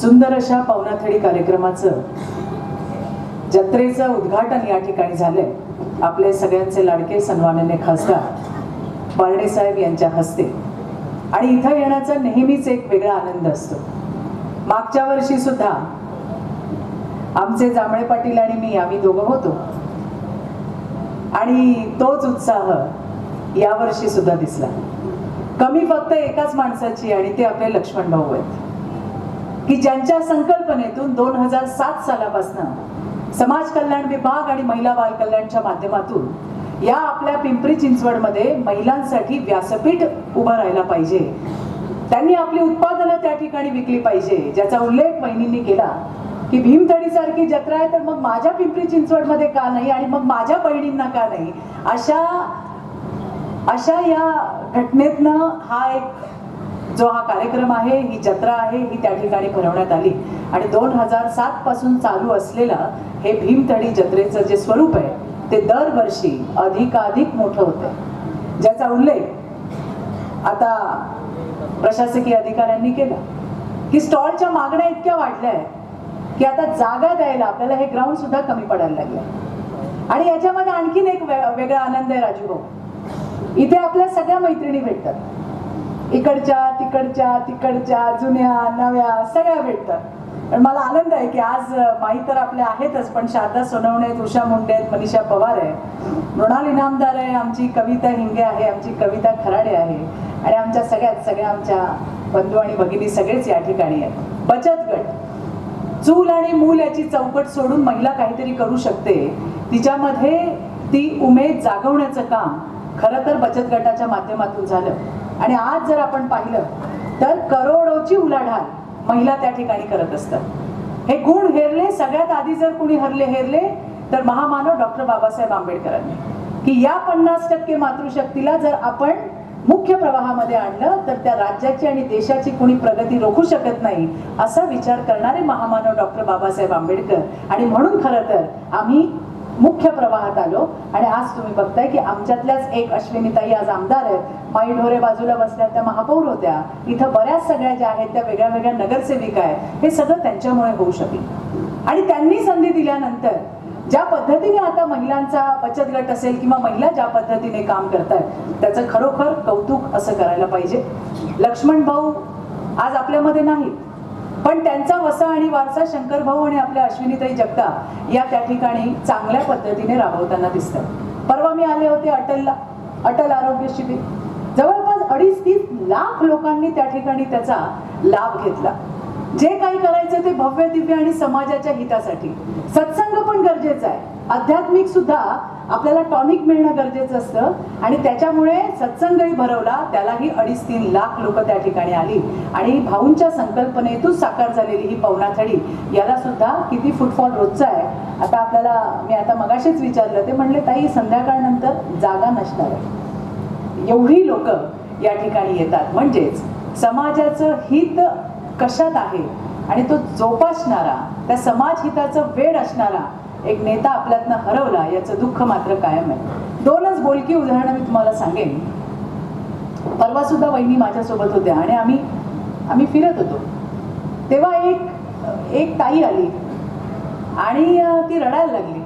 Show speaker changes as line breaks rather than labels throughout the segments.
सुंदर अशा पवनाथडी कार्यक्रमाचं जत्रेचं उद्घाटन या ठिकाणी झालंय. आपले सगळ्यांचे लाडके सन्माननीय खासदार बारडे साहेब यांच्या हस्ते. आणि इथं येण्याचा नेहमीच एक वेगळा आनंद असतो. मागच्या वर्षी सुद्धा आमचे जांभळे पाटील आणि मी आम्ही दोघं होतो. आणि तोच उत्साह यावर्षी सुद्धा दिसला. कमी फक्त एकाच माणसाची आणि ते आपले लक्ष्मण भाऊ आहेत. की ज्यांच्या संकल्पनेतून दोन हजार सात सालापासून समाज कल्याण विभाग आणि महिला बाल कल्याणच्या माध्यमातून या आपल्या पिंपरी चिंचवडमध्ये महिलांसाठी व्यासपीठ उभं राहायला पाहिजे. त्यांनी आपली उत्पादनं त्या ठिकाणी विकली पाहिजे ज्याचा उल्लेख बहिणींनी केला की भीमथडी सारखी जत्रा आहे तर मग माझ्या पिंपरी चिंचवडमध्ये का नाही आणि मग माझ्या बहिणींना का नाही? अशा अशा या घटनेतनं हा एक जो हा कार्यक्रम आहे ही जत्रा आहे ही त्या ठिकाणी भरवण्यात आली. आणि दोन हजार सात पासून चालू असलेलं हे भीमतडी जत्रेचं जे स्वरूप आहे ते दरवर्षी अधिकाधिक मोठं होतं. ज्याचा उल्लेख आता प्रशासकीय अधिकाऱ्यांनी केला. की स्टॉलच्या मागण्या इतक्या वाढल्या आहेत की आता जागा द्यायला आपल्याला हे ग्राउंड सुद्धा कमी पडायला लागलं. आणि याच्यामध्ये आणखीन एक वेगळा आनंद आहे राजू भाऊ इथे आपल्या सगळ्या मैत्रिणी भेटतात. इकडच्या तिकडच्या तिकडच्या जुन्या नव्या सगळ्या भेटतात. पण मला आनंद आहे की आज माही तर आपल्या आहेतच पण शारदा सोनवणे आहेत, उषा मुंडे आहेत मनीषा पवार आहे. मृणाल इनामदार आहे आमची कविता हिंगे आहे आमची कविता खराडे आहे. आणि आमच्या सगळ्यात सगळ्या आमच्या बंधू आणि भगिनी सगळेच या ठिकाणी आहेत. बचत गट. चूल आणि मूल याची चौकट सोडून महिला काहीतरी करू शकते. तिच्यामध्ये ती उमेद जागवण्याचं काम खरं तर बचत गटाच्या माध्यमातून झालं. आणि आज जर आपण पाहिलं तर करोडोची उलाढाल महिला त्या ठिकाणी करत असतात. हे गुण हेरले सगळ्यात आधी जर कुणी हरले हेरले तर महामानव डॉक्टर बाबासाहेब आंबेडकरांनी. की या पन्नास टक्के मातृशक्तीला जर आपण मुख्य प्रवाहामध्ये आणलं तर त्या राज्याची आणि देशाची कोणी प्रगती रोखू शकत नाही असा विचार करणारे महामानव डॉक्टर बाबासाहेब आंबेडकर. आणि म्हणून खरं तर आम्ही मुख्य प्रवाहात आलो. आणि आज तुम्ही बघताय की आमच्यातल्याच एक अश्विनीताई आज आमदार आहेत. माई ढोरे बाजूला बसल्या त्या महापौर होत्या. इथं बऱ्याच सगळ्या ज्या आहेत त्या वेगळ्या वेगळ्या नगरसेविका आहेत. हे सगळं त्यांच्यामुळे होऊ शकेल. आणि त्यांनी संधी दिल्यानंतर ज्या पद्धतीने आता महिलांचा बचत गट असेल किंवा महिला ज्या पद्धतीने काम करतायत त्याचं खरोखर कौतुक असं करायला पाहिजे. लक्ष्मण भाऊ आज आपल्यामध्ये नाहीत. पण त्यांचा वसा आणि वारसा शंकर भाऊ आणि आपल्या अश्विनीताई जगताप या त्या ठिकाणी चांगल्या पद्धतीने राबवताना दिसतात. परवा मी आले होते अटलला अटल आरोग्य शिबिर. जवळपास अडीच तीस लाख लोकांनी त्या ठिकाणी त्याचा लाभ घेतला. जे काही करायचं ते भव्य दिव्य आणि समाजाच्या हितासाठी. सत्संग पण गरजेचं आहे. आध्यात्मिक सुद्धा आपल्याला टॉनिक मिळणं गरजेचं असतं. आणि त्याच्यामुळे सत्संगही भरवला त्यालाही अडीच तीन लाख लोक त्या ठिकाणी आली. आणि भाऊंच्या संकल्पनेतून साकार झालेली ही पवनाथडी याला सुद्धा किती फुटफॉल रोजचा आहे आता आपल्याला मी आता मगाशीच विचारलं ते म्हणले ताई संध्याकाळनंतर जागा नसणार आहे. एवढी लोक या ठिकाणी येतात. म्हणजेच समाजाचं हित कशात आहे? आणि तो जोपासणारा त्या समाज हिताचं वेळ असणारा एक नेता आपल्यातनं हरवला याचं दुःख मात्र कायम आहे. दोनच बोलकी उदाहरणं मी तुम्हाला सांगेन. परवा सुद्धा वहिनी माझ्यासोबत होत्या आणि आम्ही आम्ही फिरत होतो. तेव्हा एक एक ताई आली आणि ती रडायला लागली.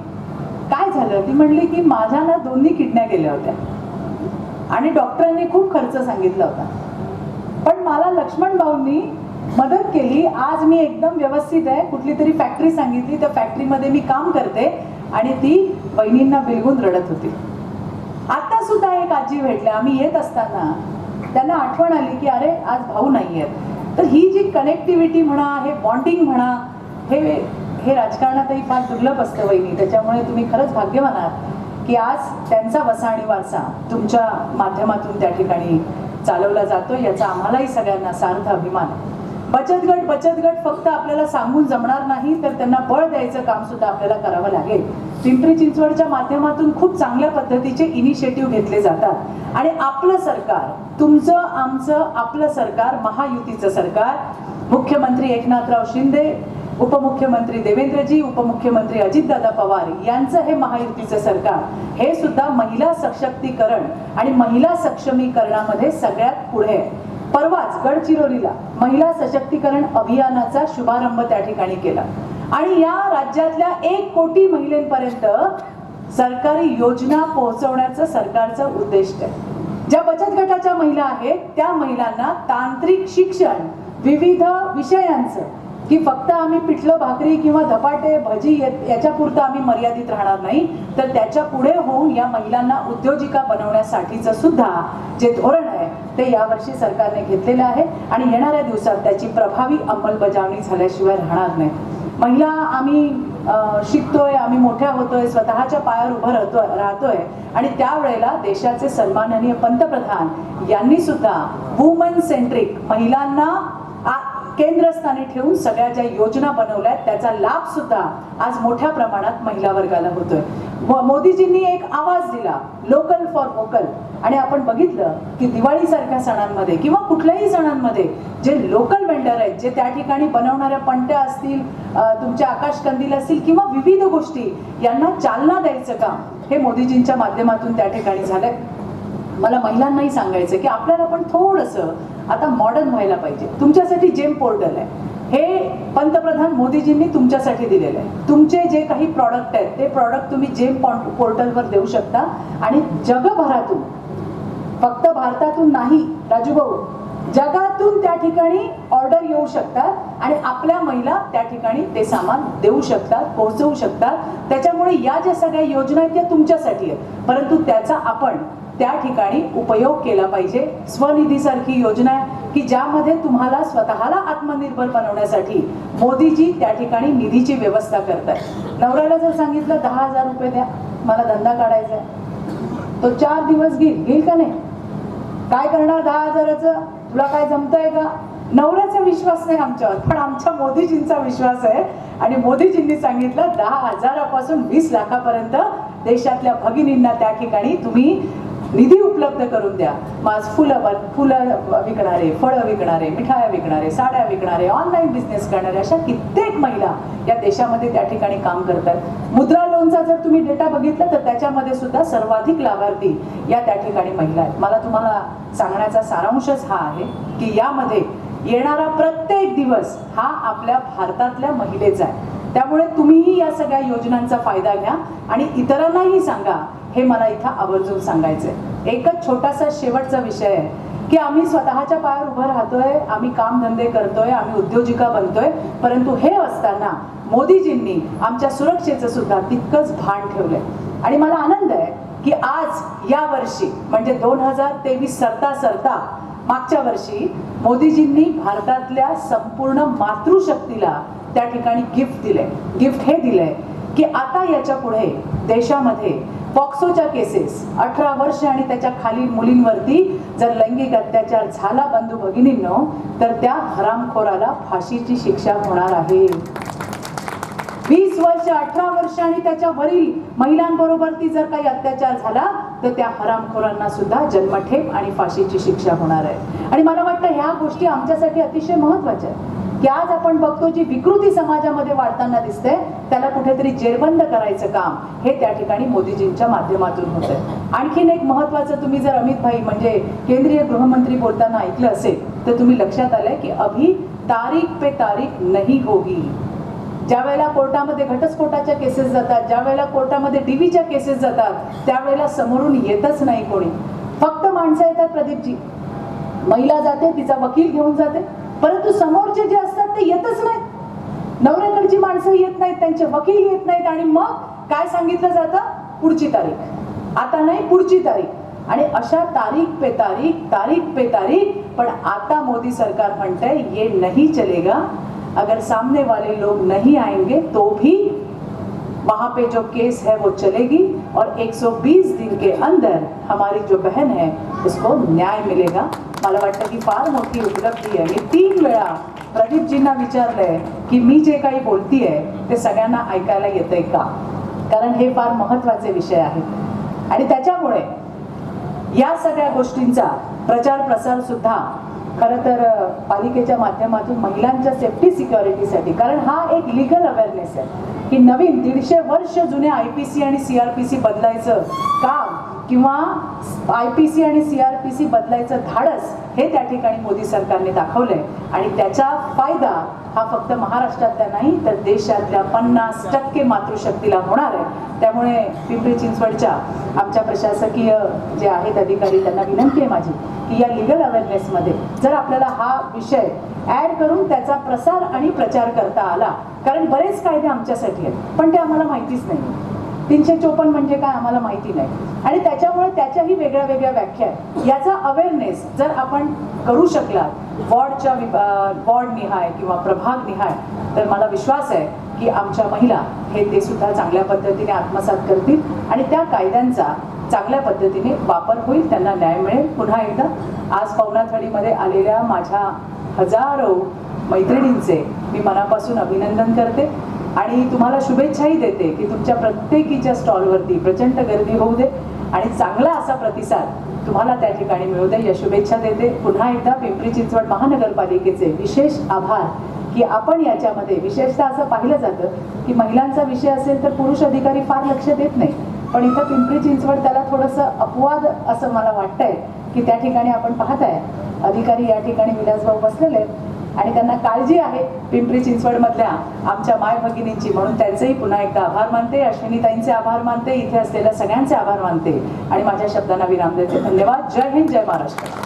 काय झालं? ती म्हणली की माझ्या ना दोन्ही किडन्या गेल्या होत्या. आणि डॉक्टरांनी खूप खर्च सांगितला होता. पण मला लक्ष्मण भाऊंनी मदत केली. आज मी एकदम व्यवस्थित आहे. कुठली तरी फॅक्टरी सांगितली. त्या फॅक्टरीमध्ये मी काम करते आणि ती बहिणींना बिलगून रडत होती. आता सुद्धा एक आजी भेटले आम्ही येत असताना त्यांना आठवण आली की अरे आज भाऊ नाही आहेत तर ही जी कनेक्टिव्हिटी म्हणा हे बॉन्डिंग म्हणा हे हे राजकारणातही फार दुर्लभ असतं वहिनी. त्याच्यामुळे तुम्ही खरंच भाग्यवान आहात की आज त्यांचा वसा आणि वारसा तुमच्या माध्यमातून त्या ठिकाणी चालवला जातो याचा आम्हालाही सगळ्यांना सार्थ अभिमान आहे. बचत गट बचत गट फक्त आपल्याला सांगून जमणार नाही तर त्यांना बळ द्यायचं काम सुद्धा आपल्याला करावं लागेल. पिंपरी चिंचवडच्या माध्यमातून खूप चांगल्या पद्धतीचे इनिशिएटिव्ह घेतले जातात. आणि आपलं सरकार तुमचं आमचं आपलं सरकार महायुतीचं सरकार मुख्यमंत्री एकनाथराव शिंदे उपमुख्यमंत्री देवेंद्रजी उपमुख्यमंत्री अजितदादा पवार यांचं हे महायुतीचं सरकार हे सुद्धा महिला सशक्तीकरण आणि महिला सक्षमीकरणामध्ये सगळ्यात पुढे. आहे परवाच गडचिरोलीला महिला सशक्तीकरण अभियानाचा शुभारंभ त्या ठिकाणी केला. आणि या राज्यातल्या एक कोटी महिलांपर्यंत सरकारी योजना पोहोचवण्याचं सरकारचं उद्दिष्ट आहे. ज्या बचत गटाच्या महिला आहेत त्या महिलांना तांत्रिक शिक्षण विविध विषयांचं की फक्त आम्ही पिठलं भाकरी किंवा धपाटे भजी याच्यापुरतं आम्ही मर्यादित राहणार नाही. तर त्याच्या पुढे होऊन या महिलांना उद्योजिका बनवण्यासाठीचं सुद्धा जे धोरण आहे ते यावर्षी सरकारने घेतलेलं आहे आणि येणाऱ्या दिवसात त्याची प्रभावी अंमलबजावणी झाल्याशिवाय राहणार नाही. महिला आम्ही शिकतोय आम्ही मोठ्या होतोय स्वतःच्या पायावर उभं राहतो राहतोय आणि त्यावेळेला देशाचे सन्माननीय पंतप्रधान यांनी सुद्धा वुमन सेंट्रिक महिलांना केंद्रस्थानी ठेवून सगळ्या ज्या योजना बनवल्या त्याचा लाभ सुद्धा आज मोठ्या प्रमाणात महिला वर्गाला होतोय. मोदीजींनी एक आवाज दिला लोकल फॉर वोकल. आणि आपण बघितलं की दिवाळीसारख्या सणांमध्ये किंवा कुठल्याही सणांमध्ये जे लोकल वेंडर आहेत जे त्या ठिकाणी बनवणाऱ्या पणत्या असतील तुमच्या आकाश कंदील असतील किंवा विविध गोष्टी यांना चालना द्यायचं काम हे मोदीजींच्या माध्यमातून त्या ठिकाणी झालंय. मला महिलांनाही सांगायचं की आपल्याला पण थोडंसं आता मॉडर्न व्हायला पाहिजे. तुमच्यासाठी जेम पोर्टल आहे. हे पंतप्रधान मोदीजींनी तुमच्यासाठी दिलेलं आहे. तुमचे जे काही प्रॉडक्ट आहेत ते प्रॉडक्ट तुम्ही जेम पोर्टलवर देऊ शकता. आणि जगभरातून फक्त भारतातून नाही राजूभाऊ जगातून त्या ठिकाणी ऑर्डर येऊ शकतात आणि आपल्या महिला त्या ठिकाणी ते सामान देऊ शकतात पोहोचवू शकतात. त्याच्यामुळे या ज्या सगळ्या योजना आहेत त्या तुमच्यासाठी आहेत. परंतु त्याचा आपण त्या ठिकाणी उपयोग केला पाहिजे. स्वनिधीसारखी योजना आहे की ज्यामध्ये तुम्हाला स्वतःला आत्मनिर्भर बनवण्यासाठी मोदीजी त्या ठिकाणी निधीची व्यवस्था करतात नवऱ्याला जर सांगितलं दहा हजार रुपये द्या मला धंदा काढायचा आहे. तो चार दिवस घेईल घेईल का नाही? काय करणार दहा हजाराचं? तुला काय जमतंय का? नवऱ्याचा विश्वास नाही आमच्यावर पण आमच्या मोदीजींचा विश्वास आहे. आणि मोदीजींनी सांगितलं दहा हजारापासून वीस लाखापर्यंत देशातल्या भगिनींना त्या ठिकाणी तुम्ही निधी उपलब्ध करून द्या. माझ फुलं फुलं विकणारे फळं विकणारे मिठाया विकणारे साड्या विकणारे ऑनलाईन बिझनेस करणारे अशा कित्येक महिला या देशामध्ये त्या ठिकाणी काम करतात. मुद्रा लोनचा जर तुम्ही डेटा बघितला तर त्याच्यामध्ये सुद्धा सर्वाधिक लाभार्थी या त्या ठिकाणी महिला आहेत. मला तुम्हाला सांगण्याचा सारांशच हा आहे की यामध्ये येणारा प्रत्येक दिवस हा आपल्या भारतातल्या महिलेचा आहे. त्यामुळे तुम्हीही या सगळ्या योजनांचा फायदा घ्या आणि इतरांनाही सांगा हे मला इथं आवर्जून सांगायचंय. एकच छोटासा शेवटचा विषय आहे की आम्ही स्वतःच्या पायावर उभं राहतोय आम्ही कामधंदे करतोय आम्ही उद्योजिका बनतोय परंतु हे असताना मोदीजींनी आमच्या सुरक्षेचं सुद्धा तितकंच भान ठेवलंय. आणि मला आनंद आहे की आज या वर्षी म्हणजे दोन हजार तेवीस सरता सरता मागच्या वर्षी मोदीजींनी भारतातल्या संपूर्ण मातृशक्तीला त्या ठिकाणी गिफ्ट दिलंय. गिफ्ट हे दिलंय की आता याच्यापुढे देशामध्ये पॉक्सोच्या केसेस. अठरा वर्ष आणि त्याच्या खालील मुलींवरती जर लैंगिक अत्याचार झाला बंधू भगिनींनो तर त्या हरामखोराला फाशीची शिक्षा होणार आहे. वीस वर्ष अठरा वर्ष आणि त्याच्या वरील महिलांबरोबर ती जर काही अत्याचार झाला तर त्या हरामखोरांना सुद्धा जन्मठेप आणि फाशीची शिक्षा होणार आहे. आणि मला वाटतं ह्या गोष्टी आमच्यासाठी अतिशय महत्त्वाच्या आहेत. की आज आपण बघतो जी विकृती समाजामध्ये वाढताना दिसते त्याला कुठेतरी जेरबंद करायचं काम हे त्या ठिकाणी मोदीजींच्या माध्यमातून होत आहे आणखीन एक महत्वाचं तुम्ही जर अमित भाई म्हणजे केंद्रीय गृहमंत्री बोलताना ऐकलं असेल तर तुम्ही लक्षात आलंय की अभी तारीख पे तारीख नाही होगी. ज्या वेळेला कोर्टामध्ये घटस्फोटाच्या केसेस जातात ज्या वेळेला कोर्टामध्ये डीव्हीच्या केसेस जातात त्यावेळेला समोरून येतच नाही कोणी. फक्त माणसं येतात प्रदीपजी. महिला जाते तिचा वकील घेऊन जाते. परंतु समोरचे जे असतात ते येतच नाहीत. नवऱ्याकडची माणसं येत नाहीत त्यांचे वकील येत नाहीत आणि मग काय सांगितलं जातं? पुढची तारीख. आता नाही पुढची तारीख. आणि अशा तारीख पे तारीख तारीख पे तारीख पण आता मोदी सरकार म्हणतंय ये नहीं चलेगा. अगर सामने वाले लोग नहीं आएंगे तो भी वहां पे जो केस है वो चलेगी और 120 दिन के अंदर हमारी जो बहन है उसको न्याय मिलेगा। मला वाटतं की फार मोठी उपलब्धी आहे. मी तीन वेळा प्रदीपजींना विचारलंय की मी जे काही बोलतीये ते सगळ्यांना ऐकायला येतंय का? कारण हे फार महत्त्वाचे विषय आहेत. आणि त्याच्यामुळे या सगळ्या गोष्टींचा प्रचार प्रसार सुद्धा खरं तर पालिकेच्या माध्यमातून महिलांच्या सेफ्टी सिक्युरिटीसाठी कारण हा एक लिगल अवेअरनेस आहे की नवीन दीडशे वर्ष जुने आय पी सी आणि सी आर पी सी बदलायचं का किंवा आय पी सी आणि सी आर पी सी बदलायचं धाडस हे त्या ठिकाणी मोदी सरकारने दाखवलंय. आणि त्याचा फायदा हा फक्त महाराष्ट्रातल्या नाही तर देशातल्या पन्नास टक्के मातृशक्तीला होणार आहे. त्यामुळे पिंपरी चिंचवडच्या आमच्या प्रशासकीय जे आहेत अधिकारी त्यांना विनंती आहे माझी की या लिगल अवेअरनेसमध्ये जर आपल्याला हा विषय ॲड करून त्याचा प्रसार आणि प्रचार करता आला कारण बरेच कायदे आमच्यासाठी आहेत पण ते आम्हाला माहितीच नाही तीनशे चोपन्न म्हणजे काय आम्हाला माहिती नाही. आणि त्याच्यामुळे त्याच्याही वेगळ्या वेगळ्या व्याख्या आहेत. याचा अवेअरनेस जर आपण करू शकलात वॉर्डच्या वॉर्ड निहाय किंवा प्रभाग निहाय तर मला विश्वास आहे की आमच्या महिला हे ते सुद्धा चांगल्या पद्धतीने आत्मसात करतील आणि त्या कायद्यांचा चांगल्या पद्धतीने वापर होईल त्यांना न्याय मिळेल. पुन्हा एकदा आज पवनाथडीमध्ये आलेल्या माझ्या हजारो मैत्रिणींचे मी मनापासून अभिनंदन करते. आणि तुम्हाला शुभेच्छाही देते की तुमच्या प्रत्येकीच्या स्टॉलवरती प्रचंड गर्दी होऊ दे आणि चांगला असा प्रतिसाद तुम्हाला त्या ठिकाणी मिळू दे. या शुभेच्छा देते. पुन्हा एकदा पिंपरी चिंचवड महानगरपालिकेचे विशेष आभार की आपण याच्यामध्ये विशेषतः असं पाहिलं जातं की महिलांचा विषय असेल तर पुरुष अधिकारी फार लक्ष देत नाही. पण इथं पिंपरी चिंचवड त्याला थोडंसं अपवाद असं मला वाटतंय की त्या ठिकाणी आपण पाहताय. अधिकारी या ठिकाणी विलासभाऊ बसलेले आहेत. आणि त्यांना काळजी आहे पिंपरी चिंचवडमधल्या आमच्या माय भगिनींची. म्हणून त्यांचेही पुन्हा एकदा आभार मानते. अश्विनीताईंचे आभार मानते. इथे असलेल्या सगळ्यांचे आभार मानते. आणि माझ्या शब्दांना विराम देते. धन्यवाद. जय हिंद. जय महाराष्ट्र.